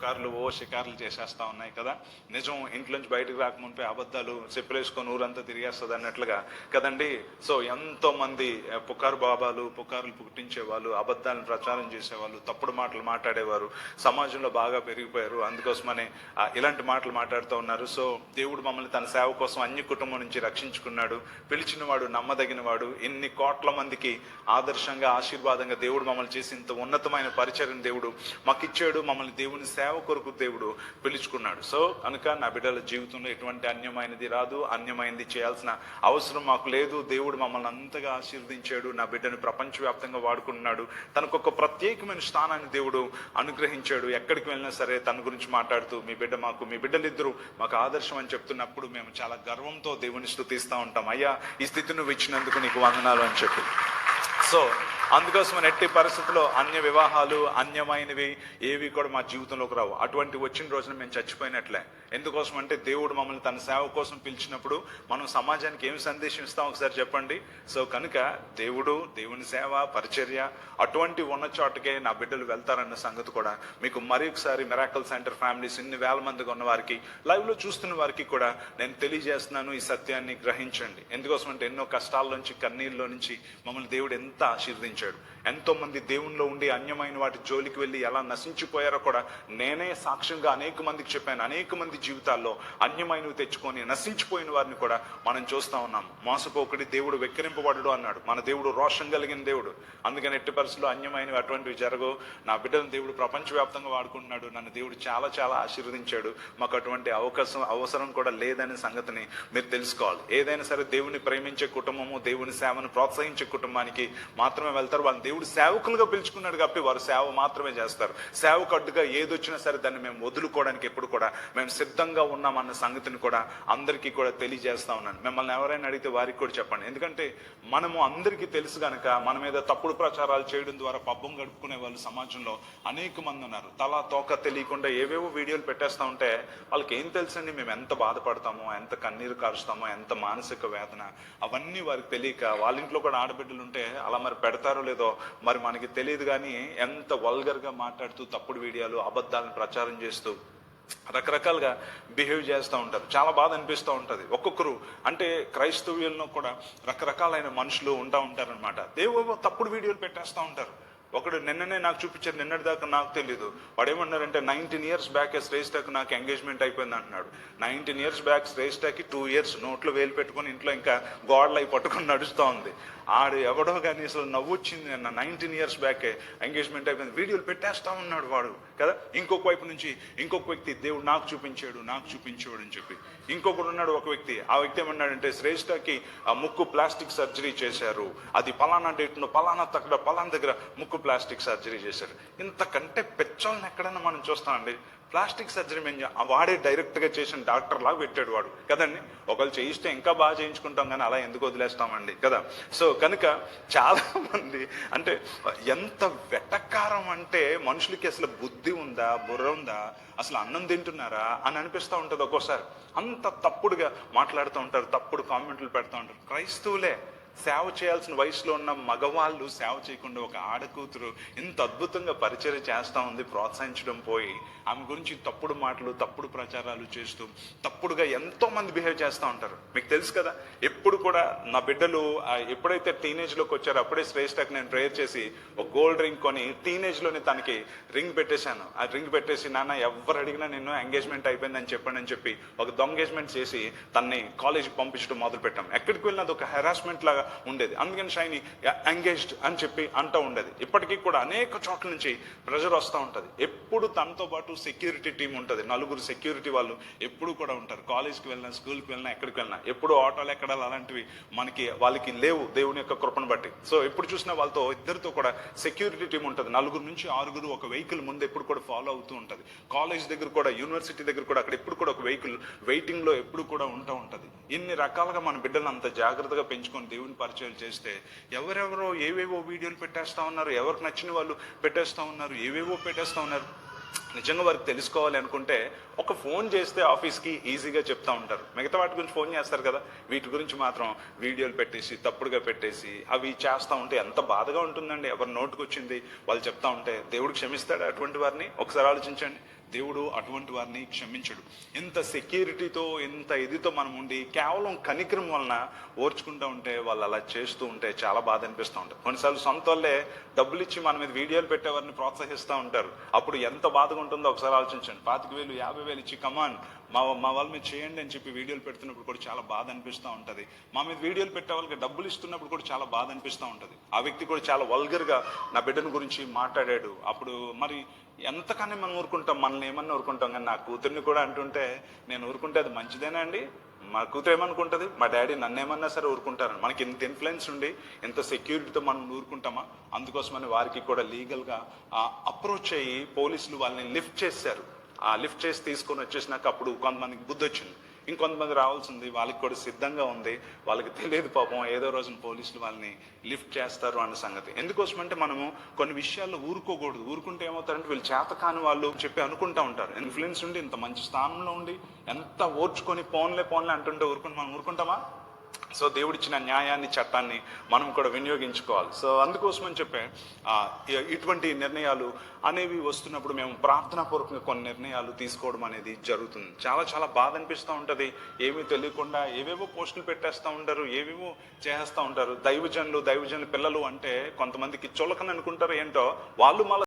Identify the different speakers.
Speaker 1: పుకార్లు ఓ షికార్లు చేసేస్తా ఉన్నాయి కదా. నిజం ఇంట్లోంచి బయటకు రాకముందే అబద్ధాలు చెప్పులేసుకొని ఊరంతా తిరిగేస్తుంది అన్నట్లుగా కదండి. సో ఎంతో మంది పుకారు బాబాలు పుకార్లు పుట్టించే వాళ్ళు అబద్ధాలను ప్రచారం చేసేవాళ్ళు తప్పుడు మాటలు మాట్లాడేవారు సమాజంలో బాగా పెరిగిపోయారు. అందుకోసమనే ఇలాంటి మాటలు మాట్లాడుతూ ఉన్నారు. సో దేవుడు మమ్మల్ని తన సేవ కోసం అన్ని కుటుంబం నుంచి రక్షించుకున్నాడు. పిలిచిన వాడు నమ్మదగిన వాడు ఎన్ని కోట్ల మందికి ఆదర్శంగా ఆశీర్వాదంగా దేవుడు మమ్మల్ని చేసి ఇంత ఉన్నతమైన పరిచయం దేవుడు మాకు ఇచ్చాడు మమ్మల్ని దేవుని సేవ కొరకు దేవుడు పిలుచుకున్నాడు. సో కనుక నా బిడ్డల జీవితంలో ఎటువంటి అన్యమైనది రాదు. అన్యమైనది చేయాల్సిన అవసరం మాకు లేదు. దేవుడు మమ్మల్ని అంతగా ఆశీర్వదించాడు. నా బిడ్డను ప్రపంచవ్యాప్తంగా వాడుకుంటున్నాడు. తనకు ఒక ప్రత్యేకమైన స్థానాన్ని దేవుడు అనుగ్రహించాడు. ఎక్కడికి వెళ్ళినా సరే తన గురించి మాట్లాడుతూ మీ బిడ్డ మాకు మీ బిడ్డలిద్దరూ మాకు ఆదర్శం అని చెప్తున్నప్పుడు మేము చాలా గర్వంతో దేవుని స్థుతిస్తూ ఉంటాం. అయ్యా ఈ స్థితి నువ్వు ఇచ్చినందుకు నీకు వందనాలు అని చెప్పి. సో అందుకోసం ఎట్టి పరిస్థితుల్లో అన్య వివాహాలు అన్యమైనవి ఏవి కూడా మా జీవితంలోకి రావు. అటువంటి వచ్చిన రోజున మేము చచ్చిపోయినట్లే. ఎందుకోసం అంటే దేవుడు మమ్మల్ని తన సేవ కోసం పిలిచినప్పుడు మనం సమాజానికి ఏమి సందేశం ఇస్తాం ఒకసారి చెప్పండి. సో కనుక దేవుడు దేవుని సేవ పరిచర్య అటువంటి ఉన్న చోటకే నా బిడ్డలు వెళ్తారన్న సంగతి కూడా మీకు మరి ఒకసారి మిరాకల్ సెంటర్ ఫ్యామిలీస్ ఇన్ని వేల మందిగా ఉన్న వారికి లైవ్లో చూస్తున్న వారికి కూడా నేను తెలియజేస్తున్నాను ఈ సత్యాన్ని గ్రహించండి. ఎందుకోసం అంటే ఎన్నో కష్టాల నుంచి కన్నీళ్ళలో నుంచి మమ్మల్ని దేవుడు ఎంత ఆశీర్వదించాడు. ఎంతో మంది దేవుణ్ణిలో ఉండి అన్యమైన వాటి జోలికి వెళ్ళి ఎలా నశించిపోయారో కూడా నేనే సాక్ష్యంగా అనేక మందికి చెప్పాను. అనేక మంది జీవితాల్లో అన్యమైనవి తెచ్చుకొని నశించిపోయిన వారిని కూడా మనం చూస్తా ఉన్నాం. మోసపోకడి దేవుడు వెక్కిరింపబడడు అన్నాడు. మన దేవుడు రోషం కలిగిన దేవుడు. అందుకని ఎట్టి పరిస్థితుల్లో అన్యమైనవి అటువంటివి జరగవు. నా బిడ్డను దేవుడు ప్రపంచవ్యాప్తంగా వాడుకుంటున్నాడు. నన్ను దేవుడు చాలా చాలా ఆశీర్వదించాడు. మాకు అటువంటి అవకాశం అవసరం కూడా లేదనే సంగతిని మీరు తెలుసుకోవాలి. ఏదైనా సరే దేవుని ప్రేమించే కుటుంబము దేవుని సేవను ప్రోత్సహించే కుటుంబానికి మాత్రమే వెళ్తారు వాళ్ళని దేవుడు సేవకులుగా పిలుచుకున్నాడు కాబట్టి వారు సేవ మాత్రమే చేస్తారు. సేవకడ్డుగా ఏది వచ్చినా సరే దాన్ని మేము వదులుకోవడానికి ఎప్పుడు కూడా మేము సిద్ధంగా ఉన్నామన్న సంగతిని కూడా అందరికీ కూడా తెలియజేస్తా ఉన్నాను. మిమ్మల్ని ఎవరైనా అడిగితే వారికి కూడా చెప్పండి. ఎందుకంటే మనము అందరికీ తెలుసు కనుక మన మీద తప్పుడు ప్రచారాలు చేయడం ద్వారా పబ్బం గడుపుకునే వాళ్ళు సమాజంలో అనేక మంది ఉన్నారు. తల తోక తెలియకుండా ఏవేవో వీడియోలు పెట్టేస్తా ఉంటే వాళ్ళకి ఏం తెలుసండి? మేము ఎంత బాధపడతామో ఎంత కన్నీరు కారుస్తామో ఎంత మానసిక వేదన అవన్నీ వారికి తెలియక వాళ్ళ ఇంట్లో కూడా ఆడబిడ్డలు ఉంటే అలా మరి పెడతారు లేదో మరి మనకి తెలియదు కానీ ఎంత వల్గర్గా మాట్లాడుతూ తప్పుడు వీడియోలు అబద్ధాలను ప్రచారం చేస్తూ రకరకాలుగా బిహేవ్ చేస్తూ ఉంటారు. చాలా బాధ అనిపిస్తూ ఉంటుంది. ఒక్కొక్కరు అంటే క్రైస్తవ్యులను కూడా రకరకాలైన మనుషులు ఉంటా ఉంటారనమాట దేవో తప్పుడు వీడియోలు పెట్టేస్తూ ఉంటారు. ఒకడు నిన్ననే నాకు చూపించారు నిన్నటి దాకా నాకు తెలియదు వాడు ఏమన్నారంటే నైన్టీన్ ఇయర్స్ బ్యాక్ శ్రేష్ టాక్ నాకు ఎంగేజ్మెంట్ అయిపోయింది అంటున్నాడు. నైన్టీన్ ఇయర్స్ బ్యాక్ శ్రేష్ టాక్ టూ ఇయర్స్ నోట్లో వేలు పెట్టుకొని ఇంట్లో ఇంకా గోడలు అయి పట్టుకుని నడుస్తూ ఉంది. ఆడు ఎవడో కానీ అసలు నవ్వు వచ్చింది నిన్న నైన్టీన్ ఇయర్స్ బ్యాకే ఎంగేజ్మెంట్ అయిపోయింది. వీడియోలు పెట్టేస్తా ఉన్నాడు వాడు కదా? ఇంకొక వైపు నుంచి ఇంకొక వ్యక్తి దేవుడు నాకు చూపించాడు నాకు చూపించాడు అని చెప్పి. ఇంకొకడు ఉన్నాడు ఒక వ్యక్తి. ఆ వ్యక్తి ఏమన్నాడంటే శ్రేష్ఠకి ఆ ముక్కు ప్లాస్టిక్ సర్జరీ చేశారు. అది పలానా డేట్ను పలానా తగ్గ పలానా దగ్గర ముక్కు ప్లాస్టిక్ సర్జరీ చేశారు. ఇంతకంటే పెచ్చోళ్ళని ఎక్కడైనా మనం చూస్తామండి. ప్లాస్టిక్ సర్జరీ మేము వాడే డైరెక్ట్గా చేసిన డాక్టర్ లాగా పెట్టాడు వాడు. కదండి? ఒకళ్ళు చేయిస్తే ఇంకా బాగా చేయించుకుంటాం కానీ అలా ఎందుకు వదిలేస్తామండి? కదా? సో కనుక చాలా మంది అంటే ఎంత వెటకారం అంటే మనుషులకి అసలు బుద్ధి ఉందా బుర్ర ఉందా అసలు అన్నం తింటున్నారా అని అనిపిస్తూ ఉంటుంది ఒక్కోసారి. అంత తప్పుడుగా మాట్లాడుతూ ఉంటారు తప్పుడు కామెంట్లు పెడతా ఉంటారు. క్రైస్తవులే సేవ చేయాల్సిన వయసులో ఉన్న మగవాళ్ళు సేవ చేయకుండా ఒక ఆడకూతురు ఇంత అద్భుతంగా పరిచయం చేస్తా ఉంది ప్రోత్సహించడం పోయి ఆమె గురించి తప్పుడు మాటలు తప్పుడు ప్రచారాలు చేస్తూ తప్పుడుగా ఎంతో మంది బిహేవ్ చేస్తూ ఉంటారు. మీకు తెలుసు కదా ఎప్పుడు కూడా నా బిడ్డలు ఎప్పుడైతే టీనేజ్లోకి వచ్చారో అప్పుడే శ్రేష్ఠకి నేను ప్రేయర్ చేసి ఒక గోల్డ్ రింగ్ కొని టీనేజ్లోనే తనకి రింగ్ పెట్టేశాను. ఆ రింగ్ పెట్టేసి నాన్న ఎవరు అడిగినా నేను ఎంగేజ్మెంట్ అయిపోయిందని చెప్పండి అని చెప్పి ఒక దొంగేజ్మెంట్ చేసి తన్ని కాలేజీకి పంపించడం మొదలు పెట్టాం ఎక్కడికి వెళ్ళినా అది ఒక హెరాస్మెంట్ లాగా ఉండేది. అందుకని షైని ఎంగేజ్డ్ అని చెప్పి అంటూ ఉండేది. ఇప్పటికీ కూడా అనేక చోట్ల నుంచి ప్రెజర్ వస్తూ ఉంటుంది. ఎప్పుడు తనతో పాటు సెక్యూరిటీ టీం ఉంటుంది. నలుగురు సెక్యూరిటీ వాళ్ళు ఎప్పుడు కూడా ఉంటారు. కాలేజ్కి వెళ్ళినా స్కూల్కి వెళ్ళినా ఎక్కడికి వెళ్ళినా ఎప్పుడు ఆటోలు ఎక్కడాలి అలాంటివి మనకి వాళ్ళకి లేవు దేవుని యొక్క కృపను బట్టి. సో ఎప్పుడు చూసినా వాళ్ళతో ఇద్దరితో కూడా సెక్యూరిటీ టీం ఉంటుంది. నలుగురు నుంచి ఆరుగురు ఒక వెహికల్ ముందు ఎప్పుడు కూడా ఫాలో అవుతూ ఉంటుంది. కాలేజ్ దగ్గర కూడా యూనివర్సిటీ దగ్గర కూడా అక్కడ ఎప్పుడు కూడా ఒక వెహికల్ వెయిటింగ్లో ఎప్పుడు కూడా ఉంటూ ఉంటది. ఇన్ని రకాలుగా మన బిడ్డలను అంత జాగ్రత్తగా పెంచుకొని దేవుని పరిచయాలు చేస్తే ఎవరెవరో ఏవేవో వీడియోలు పెట్టేస్తా ఉన్నారు ఎవరికి నచ్చిన వాళ్ళు పెట్టేస్తా ఉన్నారు ఏవేవో పెట్టేస్తా ఉన్నారు. నిజంగా వారికి తెలుసుకోవాలి అనుకుంటే ఒక ఫోన్ చేస్తే ఆఫీస్కి ఈజీగా చెప్తా ఉంటారు. మిగతా వాటి గురించి ఫోన్ చేస్తారు కదా వీటి గురించి మాత్రం వీడియోలు పెట్టేసి తప్పుడుగా పెట్టేసి అవి చేస్తూ ఉంటే ఎంత బాధగా ఉంటుందండి. ఎవరి నోటుకు వచ్చింది వాళ్ళు చెప్తా ఉంటే దేవుడు క్షమిస్తాడు అటువంటి వారిని? ఒకసారి ఆలోచించండి. దేవుడు అటువంటి వారిని క్షమించడు. ఎంత సెక్యూరిటీతో ఎంత ఇదితో మనం ఉండి కేవలం కనికరం వలన ఓర్చుకుంటూ ఉంటే వాళ్ళు అలా చేస్తూ ఉంటే చాలా బాధ అనిపిస్తూ ఉంటుంది. కొన్నిసార్లు సొంత వాళ్ళే డబ్బులు ఇచ్చి మన మీద వీడియోలు పెట్టేవారిని ప్రోత్సహిస్తూ ఉంటారు. అప్పుడు ఎంత బాధగా ఉంటుందో ఒకసారి ఆలోచించండి. పాతిక వేలు యాభై వేలు ఇచ్చి కమాన్ మా మా వాళ్ళ మీద చేయండి అని చెప్పి వీడియోలు పెడుతున్నప్పుడు కూడా చాలా బాధ అనిపిస్తూ ఉంటుంది. మా మీద వీడియోలు పెట్టే వాళ్ళకి డబ్బులు ఇస్తున్నప్పుడు కూడా చాలా బాధ అనిపిస్తూ ఉంటుంది. ఆ వ్యక్తి కూడా చాలా వల్గర్గా నా బిడ్డను గురించి మాట్లాడాడు. అప్పుడు మరి ఎంతకని మనం ఊరుకుంటాం? మన మమ్మల్ని ఏమన్నా ఊరుకుంటాం కానీ నా కూతుర్ని కూడా అంటుంటే నేను ఊరుకుంటే అది మంచిదేనా అండి? మా కూతురు ఏమనుకుంటుంది? మా డాడీ నన్ను ఏమన్నా సరే ఊరుకుంటారని. మనకి ఇంత ఇన్ఫ్లుయెన్స్ ఉండి ఇంత సెక్యూరిటీతో మనం ఊరుకుంటామా? అందుకోసమని వారికి కూడా లీగల్గా అప్రోచ్ అయ్యి పోలీసులు వాళ్ళని లిఫ్ట్ చేశారు. ఆ లిఫ్ట్ చేసి తీసుకొని వచ్చేసినాక అప్పుడు కొంతమందికి బుద్ధి వచ్చింది ఇంకొంతమంది రావాల్సింది వాళ్ళకి కూడా సిద్ధంగా ఉంది. వాళ్ళకి తెలియదు పాపం ఏదో రోజున పోలీసులు వాళ్ళని లిఫ్ట్ చేస్తారు అన్న సంగతి. ఎందుకోసం అంటే మనము కొన్ని విషయాల్లో ఊరుకోకూడదు. ఊరుకుంటే ఏమవుతారంటే వీళ్ళు చేత కాని వాళ్ళు చెప్పి అనుకుంటా ఉంటారు. ఇన్ఫ్లుయెన్స్ ఉండి ఇంత మంచి స్థానంలో ఉండి ఎంత ఓర్చుకొని పోన్లే పోన్లే అంటుంటే ఊరుకుని మనం ఊరుకుంటామా? సో దేవుడిచ్చిన న్యాయాన్ని చట్టాన్ని మనం కూడా వినియోగించుకోవాలి. సో అందుకోసమని చెప్పే ఇటువంటి నిర్ణయాలు అనేవి వస్తున్నప్పుడు మేము ప్రార్థనాపూర్వకంగా కొన్ని నిర్ణయాలు తీసుకోవడం అనేది జరుగుతుంది. చాలా చాలా బాధ అనిపిస్తూ ఉంటుంది. ఏమీ తెలియకుండా ఏవేవో పోస్టులు పెట్టేస్తూ ఉంటారు ఏవేవో చేస్తూ ఉంటారు. దైవజనులు దైవజనుల పిల్లలు అంటే కొంతమందికి చులకని అనుకుంటారు ఏంటో వాళ్ళు మళ్ళీ